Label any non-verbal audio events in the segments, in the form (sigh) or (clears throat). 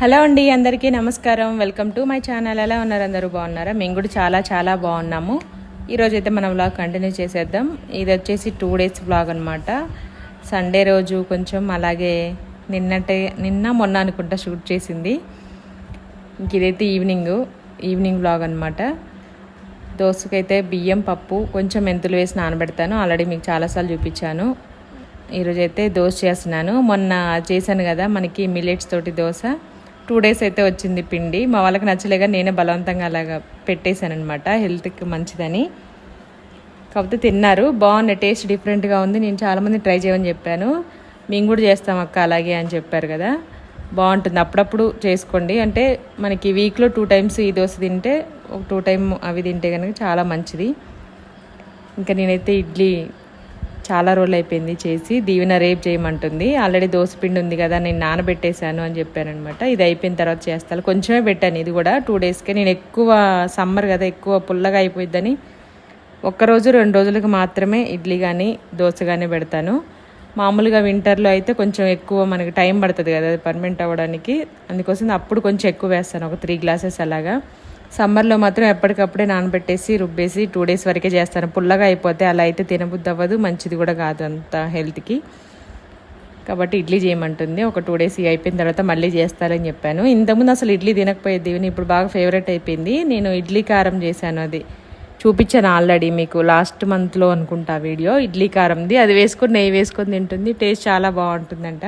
Hello అండి అందరికీ నమస్కారం. Welcome to my channel. ఎలా ఉన్నారు అందరూ? బాగున్నారా? మేము కూడా చాలా చాలా బాగున్నాము. ఈరోజు అయితే మనం వ్లాగ్ కంటిన్యూ చేసేద్దాం. ఇది వచ్చేసి టూ డేస్ వ్లాగ్ అనమాట సండే రోజు కొంచెం అలాగే నిన్నటే నిన్న మొన్న అనుకుంటా షూట్ చేసింది. ఇంక ఇదైతే ఈవినింగ్ ఈవినింగ్ వ్లాగ్ అనమాట దోసకైతే బియ్యం పప్పు కొంచెం మెంతులు వేసి నానబెడతాను. ఆల్రెడీ మీకు చాలాసార్లు చూపించాను. ఈరోజు అయితే దోశ చేస్తున్నాను. మొన్న చేశాను కదా మనకి మిల్లెట్స్ తోటి దోశ. టూ డేస్ అయితే వచ్చింది పిండి. మా వాళ్ళకి నచ్చలేక నేనే బలవంతంగా అలాగా పెట్టేశాను అనమాట హెల్త్కి మంచిదని. కాకపోతే తిన్నారు. బాగుంది టేస్ట్ డిఫరెంట్గా ఉంది. నేను చాలామంది ట్రై చేయమని చెప్పాను. మేము కూడా చేస్తాం అక్క అలాగే అని చెప్పారు కదా. బాగుంటుంది. అప్పుడప్పుడు చేసుకోండి. అంటే మనకి వీక్లో టూ టైమ్స్ ఈ దోశ తింటే ఒక టూ టైం అవి తింటే కనుక చాలా మంచిది. ఇంకా నేనైతే ఇడ్లీ చాలా రోజులు అయిపోయింది చేసి దీవెన రేపు చేయమంటుంది. ఆల్రెడీ పిండి ఉంది కదా నేను నానబెట్టేశాను అని చెప్పానమాట ఇది అయిపోయిన తర్వాత చేస్తాను. కొంచెమే పెట్టాను ఇది కూడా టూ డేస్కే. నేను ఎక్కువ సమ్మర్ కదా ఎక్కువ పుల్లగా అయిపోయిద్దని ఒక్కరోజు రెండు రోజులకు మాత్రమే ఇడ్లీ కానీ దోశ కానీ పెడతాను. మామూలుగా వింటర్లో అయితే కొంచెం ఎక్కువ మనకి టైం పడుతుంది కదా పర్మనెంట్ అవ్వడానికి. అందుకోసం అప్పుడు కొంచెం ఎక్కువ వేస్తాను ఒక త్రీ గ్లాసెస్ అలాగా. సమ్మర్లో మాత్రం ఎప్పటికప్పుడే నానబెట్టేసి రుబ్బేసి టూ డేస్ వరకే చేస్తాను. పుల్లగా అయిపోతే అలా అయితే తినబుద్ధి అవ్వదు మంచిది కూడా కాదు అంత హెల్త్కి. కాబట్టి ఇడ్లీ చేయమంటుంది. ఒక టూ డేస్ అయిపోయిన తర్వాత మళ్ళీ చేస్తారని చెప్పాను. ఇంతకుముందు అసలు ఇడ్లీ తినకపోయేది ఇప్పుడు బాగా ఫేవరెట్ అయిపోయింది. నేను ఇడ్లీ కారం చేశాను అది. చూపించాను ఆల్రెడీ మీకు లాస్ట్ మంత్లో అనుకుంటా వీడియో ఇడ్లీ కారంది. అది వేసుకొని నెయ్యి వేసుకొని తింటుంది. టేస్ట్ చాలా బాగుంటుందంట.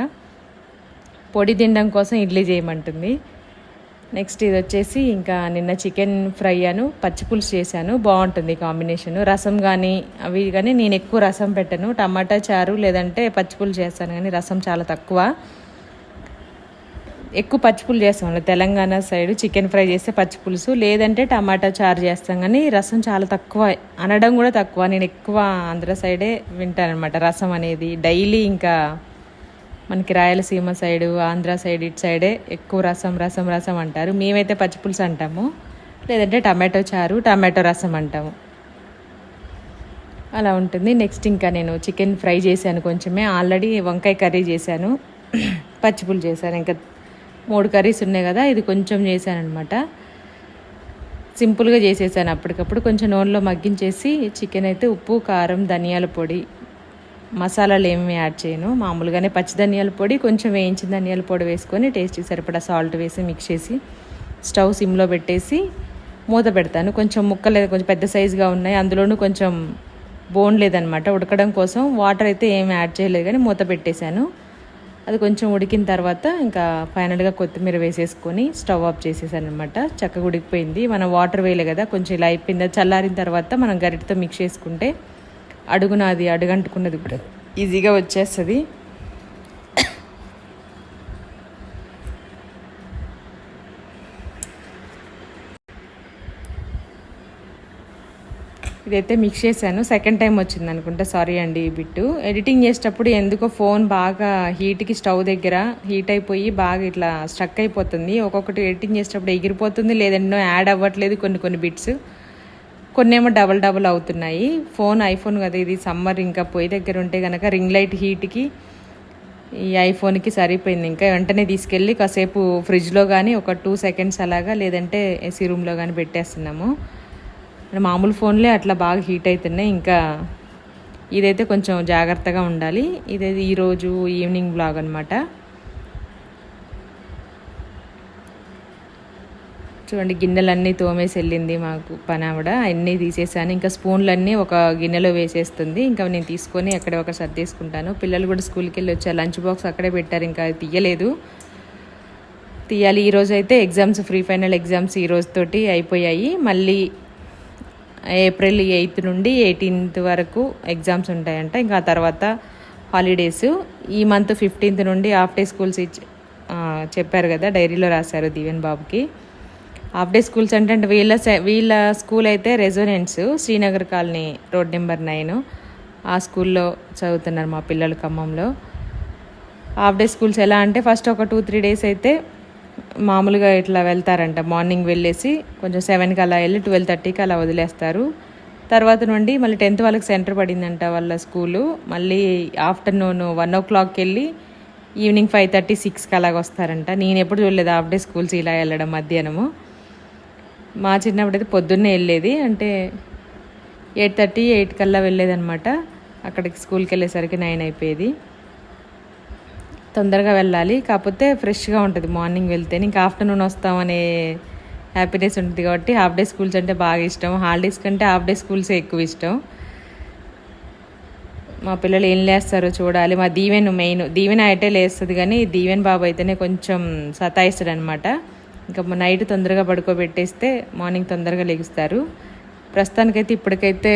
పొడి తినడం కోసం ఇడ్లీ చేయమంటుంది. నెక్స్ట్ ఇది వచ్చేసి ఇంకా నిన్న చికెన్ ఫ్రై అను పచ్చిపులుసు చేశాను. బాగుంటుంది కాంబినేషన్. రసం కానీ అవి కానీ నేను ఎక్కువ రసం పెట్టను. టమాటా చారు లేదంటే పచ్చిపులుసు చేస్తాను కానీ రసం చాలా తక్కువ. ఎక్కువ పచ్చిపులు చేస్తాం తెలంగాణ సైడ్ చికెన్ ఫ్రై చేస్తే పచ్చిపులుసు లేదంటే టమాటా చారు చేస్తాం కానీ రసం చాలా తక్కువ. అనడం కూడా తక్కువ. నేను ఎక్కువ ఆంధ్ర సైడే వింటానమాట రసం అనేది. డైలీ ఇంకా మనకి రాయలసీమ సైడు ఆంధ్ర సైడ్ ఇటు సైడే ఎక్కువ రసం రసం రసం అంటారు. మేమైతే పచ్చిపులుసు అంటాము. లేదంటే టమాటో చారు టమాటో రసం అంటాము. అలా ఉంటుంది. నెక్స్ట్ ఇంకా నేను చికెన్ ఫ్రై చేశాను కొంచెమే. ఆల్రెడీ వంకాయ కర్రీ చేశాను. (clears throat) పచ్చిపులు చేశాను. ఇంకా మూడు కర్రీస్ ఉన్నాయి కదా ఇది కొంచెం చేశాను అనమాట సింపుల్గా చేసేసాను అప్పటికప్పుడు. కొంచెం నూనెలో మగ్గించేసి చికెన్ అయితే ఉప్పు కారం ధనియాల పొడి మసాలాలు ఏమి యాడ్ చేయను. మామూలుగానే పచ్చి ధనియాల పొడి కొంచెం వేయించిన ధనియాల పొడి వేసుకొని టేస్ట్కి సరిపడా సాల్ట్ వేసి మిక్స్ చేసి స్టవ్ సిమ్లో పెట్టేసి మూత పెడతాను. కొంచెం ముక్కలు కొంచెం పెద్ద సైజుగా ఉన్నాయి. అందులోనూ కొంచెం బోన్ లేదనమాట. ఉడకడం కోసం వాటర్ అయితే ఏమి యాడ్ చేయలేదు కానీ మూత పెట్టేశాను. అది కొంచెం ఉడికిన తర్వాత ఇంకా ఫైనల్గా కొత్తిమీర వేసేసుకొని స్టవ్ ఆఫ్ చేసేసాను అనమాట చక్కగా ఉడికిపోయింది. మనం వాటర్ వేయలే కదా కొంచెం ఇలా అయిపోయింది. చల్లారిన తర్వాత మనం గరిటతో మిక్స్ చేసుకుంటే అడుగున అది అడుగంటుకున్నది కూడా. ఈజీగా వచ్చేస్తుంది. ఇదైతే మిక్స్ చేశాను. సెకండ్ టైం వచ్చింది అనుకుంటా. సారీ అండి ఈ బిట్టు. ఎడిటింగ్ చేసేటప్పుడు ఎందుకో ఫోన్ బాగా హీట్కి స్టవ్ దగ్గర హీట్ అయిపోయి బాగా ఇట్లా స్ట్రక్ అయిపోతుంది. ఒక్కొక్కటి ఎడిటింగ్ చేసేటప్పుడు ఎగిరిపోతుంది. లేదంటే యాడ్ అవ్వట్లేదు కొన్ని కొన్ని బిట్స్. కొన్ని ఏమో డబల్ డబల్ అవుతున్నాయి. ఫోన్ ఐఫోన్ కదా ఇది సమ్మర్ ఇంకా పొయ్యి దగ్గర ఉంటే కనుక రింగ్ లైట్ హీట్కి ఈ ఐఫోన్కి సరిపోయింది. ఇంకా వెంటనే తీసుకెళ్ళి కాసేపు ఫ్రిడ్జ్లో కానీ ఒక టూ సెకండ్స్ అలాగా లేదంటే ఏసీ రూమ్లో కానీ పెట్టేస్తున్నాము. మామూలు ఫోన్లే అట్లా బాగా హీట్ అవుతున్నాయి ఇంకా ఇదైతే కొంచెం జాగ్రత్తగా ఉండాలి. ఇదైతే ఈరోజు ఈవినింగ్ బ్లాగ్ అనమాట చూడండి గిన్నెలన్నీ తోమేసి వెళ్ళింది మాకు పని ఆవిడ. అన్నీ తీసేసాను. ఇంకా స్పూన్లన్నీ ఒక గిన్నెలో వేసేస్తుంది. ఇంకా నేను తీసుకొని అక్కడే ఒక సర్దేసుకుంటాను పిల్లలు కూడా స్కూల్కి వెళ్ళి వచ్చారు. లంచ్ బాక్స్ అక్కడే పెట్టారు. ఇంకా తీయలేదు. తీయాలి. ఈరోజు అయితే ఎగ్జామ్స్ ఫ్రీ ఫైనల్ ఎగ్జామ్స్ ఈ రోజుతోటి అయిపోయాయి. మళ్ళీ ఏప్రిల్ ఎయిత్ నుండి ఎయిటీన్త్ వరకు ఎగ్జామ్స్ ఉంటాయంట. ఇంకా తర్వాత హాలిడేస్. ఈ మంత్ ఫిఫ్టీన్త్ నుండి హాఫ్ డే స్కూల్స్ ఇచ్చి చెప్పారు కదా డైరీలో రాశారు దీవెన్ బాబుకి. హాఫ్ డే స్కూల్స్ అంటే అంటే వీళ్ళ వీళ్ళ స్కూల్ అయితే Resonance Srinagar colony road number nine ఆ స్కూల్లో చదువుతున్నారు మా పిల్లలు ఖమ్మంలో. హాఫ్ డే స్కూల్స్ ఎలా అంటే ఫస్ట్ ఒక టూ త్రీ డేస్ అయితే మామూలుగా ఇట్లా వెళ్తారంట. మార్నింగ్ వెళ్ళేసి కొంచెం సెవెన్కి అలా వెళ్ళి ట్వెల్వ్ థర్టీకి అలా వదిలేస్తారు. తర్వాత నుండి మళ్ళీ టెన్త్ వాళ్ళకి సెంటర్ పడిందంట వాళ్ళ స్కూలు. మళ్ళీ ఆఫ్టర్నూన్ వన్ ఓ క్లాక్కి వెళ్ళి ఈవినింగ్ ఫైవ్ థర్టీ సిక్స్కి అలాగ వస్తారంట నేను ఎప్పుడు చూడలేదు హాఫ్ డే స్కూల్స్ ఇలా వెళ్ళడం మధ్యాహ్నము. మా చిన్నప్పుడు అయితే పొద్దున్నే వెళ్ళేది. అంటే ఎయిట్ థర్టీ ఎయిట్ కల్లా వెళ్ళేదనమాట అక్కడికి స్కూల్కి వెళ్ళేసరికి నైన్ అయిపోయేది. తొందరగా వెళ్ళాలి. కాకపోతే ఫ్రెష్గా ఉంటుంది. మార్నింగ్ వెళ్తే ఇంకా ఆఫ్టర్నూన్ వస్తామనే హ్యాపీనెస్ ఉంటుంది కాబట్టి హాఫ్ డే స్కూల్స్ అంటే బాగా ఇష్టం. హాలిడేస్ కంటే హాఫ్ డే స్కూల్సే ఎక్కువ ఇష్టం. మా పిల్లలు ఏం లేస్తారో చూడాలి. మా దీవెన్ మెయిన్ దీవెన్ అయితే లేస్తుంది కానీ దీవెన్ బాబు అయితేనే కొంచెం సతాయిస్తాడు అనమాట ఇంకా నైట్ తొందరగా పడుకోబెట్టేస్తే మార్నింగ్ తొందరగా లెగుస్తారు. ప్రస్తుతానికైతే ఇప్పటికైతే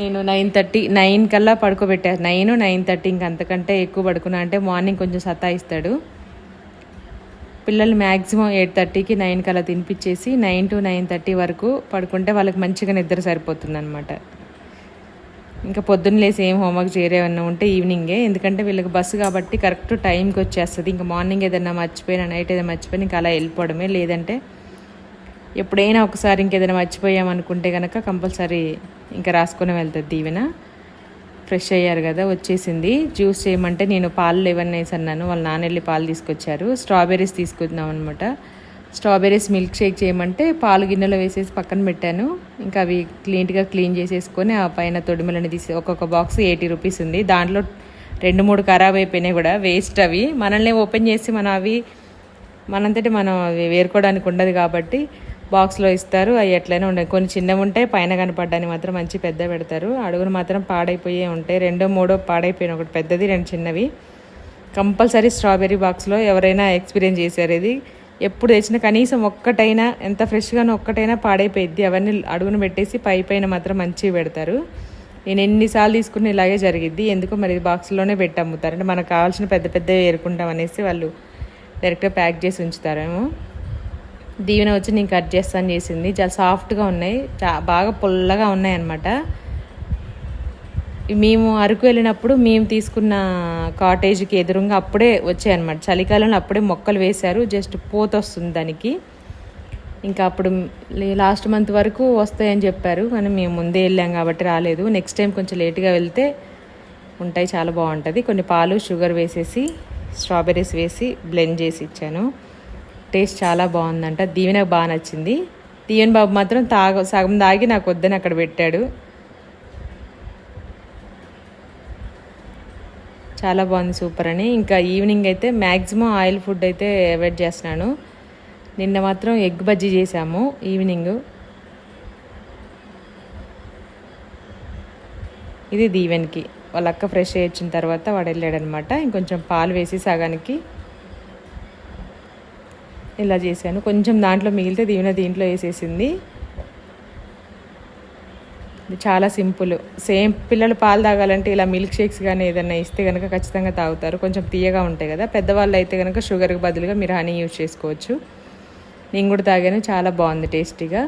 నేను నైన్ థర్టీ నైన్ కల్లా పడుకోబెట్టాను నైన్ నైన్ థర్టీ ఇంక అంతకంటే ఎక్కువ పడుకున్నా. అంటే మార్నింగ్ కొంచెం సతాయిస్తాడు. పిల్లలు మ్యాక్సిమం ఎయిట్ థర్టీకి నైన్ కల్లా తినిపించేసి నైన్ టు నైన్ థర్టీ వరకు పడుకుంటే వాళ్ళకి మంచిగా నిద్ర సరిపోతుంది అనమాట ఇంకా పొద్దున్న లేసి ఏం హోంవర్క్ చేరేమన్నా ఉంటే ఈవినింగే. ఎందుకంటే వీళ్ళకి బస్సు కాబట్టి కరెక్ట్ టైంకి వచ్చేస్తుంది. ఇంకా మార్నింగ్ ఏదైనా మర్చిపోయినా నైట్ ఏదైనా మర్చిపోయినా ఇంకా అలా వెళ్ళిపోవడమే. లేదంటే ఎప్పుడైనా ఒకసారి ఇంకేదైనా మర్చిపోయామనుకుంటే కనుక కంపల్సరీ ఇంకా రాసుకొని వెళ్తుంది దీవెన. ఫ్రెష్ అయ్యారు కదా వచ్చేసింది. జ్యూస్ చేయమంటే నేను పాలు లేవని వేసి అన్నాను. వాళ్ళ నాన్న వెళ్ళి పాలు తీసుకొచ్చారు. స్ట్రాబెర్రీస్ తీసుకుందాం అనమాట స్ట్రాబెర్రీస్ మిల్క్ షేక్ చేయమంటే పాలు గిన్నెలో వేసేసి పక్కన పెట్టాను. ఇంకా అవి క్లీన్గా క్లీన్ చేసేసుకొని ఆ పైన తొడిమలని తీసి ఒక్కొక్క బాక్స్ ఎయిటీ రూపీస్ ఉంది. దాంట్లో రెండు మూడు ఖరాబ్ అయిపోయినాయి కూడా. వేస్ట్ అవి. మనల్ని ఓపెన్ చేసి మనం అవి మనంతటి మనం అవి వేరుకోవడానికి ఉండదు కాబట్టి బాక్స్లో ఇస్తారు. అవి ఎట్లయినా ఉండవు కొన్ని చిన్నవి ఉంటాయి పైన కనపడ్డానికి మాత్రం మంచి పెద్ద పెడతారు. అడుగును మాత్రం పాడైపోయే ఉంటాయి. రెండో మూడో పాడైపోయిన ఒకటి పెద్దది రెండు చిన్నవి. కంపల్సరీ స్ట్రాబెర్రీ బాక్స్లో ఎవరైనా ఎక్స్పీరియన్స్ చేశారు ఇది. ఎప్పుడు తెచ్చినా కనీసం ఒక్కటైనా ఎంత ఫ్రెష్గానో ఒక్కటైనా పాడైపోయిద్ది. అవన్నీ అడుగును పెట్టేసి పై పైన మాత్రం మంచిగా పెడతారు. నేను ఎన్నిసార్లు తీసుకున్న ఇలాగే జరిగిద్ది. ఎందుకో మరి బాక్స్లోనే పెట్టి అమ్ముతారు. అంటే మనకు కావాల్సిన పెద్ద పెద్ద ఏరుకుంటాం అనేసి వాళ్ళు డైరెక్ట్గా ప్యాక్ చేసి ఉంచుతారేమో దీవెన వచ్చి నేను కట్ చేస్తాను చేసింది. చాలా సాఫ్ట్గా ఉన్నాయి. బాగా పుల్లగా ఉన్నాయి అన్నమాట మేము అరకు వెళ్ళినప్పుడు మేము తీసుకున్న కాటేజ్కి ఎదురుగా అప్పుడే వచ్చాయన్నమాట. చలికాలంలో అప్పుడే మొక్కలు వేశారు. జస్ట్ పోత వస్తుంది దానికి. ఇంకా అప్పుడు లాస్ట్ మంత్ వరకు వస్తాయని చెప్పారు. కానీ మేము ముందే వెళ్ళాం కాబట్టి రాలేదు. నెక్స్ట్ టైం కొంచెం లేట్గా వెళ్తే ఉంటాయి. చాలా బాగుంటుంది. కొన్ని పాలు షుగర్ వేసేసి స్ట్రాబెర్రీస్ వేసి బ్లెండ్ చేసి ఇచ్చాను. టేస్ట్ చాలా బాగుందంట. దీవెనకు బాగా నచ్చింది. దీవెన్ బాబు మాత్రం తాగ సగం తాగి నాకు వద్దని అక్కడ పెట్టాడు. చాలా బాగుంది సూపర్ అని. ఇంకా ఈవినింగ్ అయితే మ్యాక్సిమం ఆయిల్ ఫుడ్ అయితే అవాయిడ్ చేస్తున్నాను. నిన్న మాత్రం ఎగ్ బజ్జీ చేసాము ఈవినింగ్. ఇది దీవెన్కి. వాళ్ళ అక్క ఫ్రెష్ అయ్యి వచ్చిన తర్వాత వాడు వెళ్ళాడనమాట. ఇంకొంచెం పాలు వేసి సగానికి ఇలా చేశాను. కొంచెం దాంట్లో మిగిలితే దీవెన దీంట్లో వేసేసింది. ఇది చాలా సింపుల్. సేమ్ పిల్లలు పాలు తాగాలంటే ఇలా మిల్క్ షేక్స్ కానీ ఏదైనా ఇస్తే కనుక ఖచ్చితంగా తాగుతారు. కొంచెం తీయగా ఉంటాయి కదా. పెద్దవాళ్ళు అయితే కనుక షుగర్కి బదులుగా మీరు హనీ యూజ్ చేసుకోవచ్చు. నేను కూడా తాగాను. చాలా బాగుంది టేస్టీగా.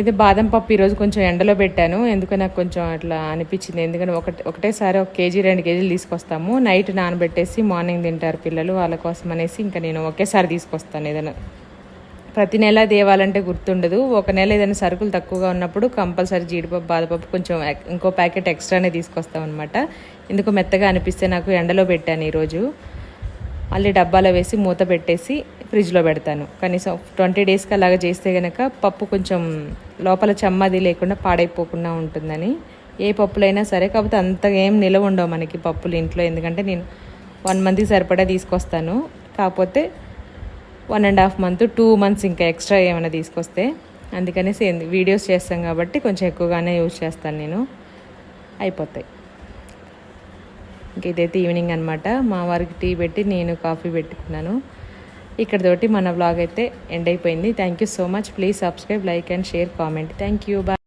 ఇది బాదం పప్పు ఈరోజు కొంచెం ఎండలో పెట్టాను. ఎందుకు నాకు కొంచెం అట్లా అనిపించింది. ఎందుకంటే ఒకటి ఒకటేసారి ఒక కేజీ రెండు కేజీలు తీసుకొస్తాము. నైట్ నానబెట్టేసి మార్నింగ్ తింటారు పిల్లలు. వాళ్ళ కోసం అనేసి ఇంకా నేను ఒకేసారి తీసుకొస్తాను ఏదైనా. ప్రతి నెల తేవాలంటే గుర్తుండదు. ఒక నెల ఏదైనా సరుకులు తక్కువగా ఉన్నప్పుడు కంపల్సరీ జీడిపప్పు బాదపప్పు కొంచెం ఇంకో ప్యాకెట్ ఎక్స్ట్రానే తీసుకొస్తాం అనమాట ఎందుకు మెత్తగా అనిపిస్తే నాకు ఎండలో పెట్టాను ఈరోజు. మళ్ళీ డబ్బాలో వేసి మూత పెట్టేసి ఫ్రిడ్జ్లో పెడతాను. కనీసం ట్వంటీ డేస్కి అలాగా చేస్తే కనుక పప్పు కొంచెం లోపల చెమ్మది లేకుండా పాడైపోకుండా ఉంటుందని. ఏ పప్పులైనా సరే కాకపోతే అంతగా ఏం నిలవ ఉండవు మనకి పప్పులు ఇంట్లో. ఎందుకంటే నేను వన్ మంత్కి సరిపడా తీసుకొస్తాను. కాకపోతే one and half month two months ఇంకా ఎక్స్ట్రా ఏమైనా తీసుకొస్తే అందుకనేసి వీడియోస్ చేస్తాం కాబట్టి కొంచెం ఎక్కువగానే యూజ్ చేస్తాను నేను. అయిపోతాయి. ఇంక ఇదైతే ఈవినింగ్ అనమాట మా వారికి టీ పెట్టి నేను కాఫీ పెట్టుకున్నాను. ఇక్కడతోటి మన బ్లాగ్ అయితే ఎండ్ అయిపోయింది. Thank you so much please subscribe like and share comment thank you bye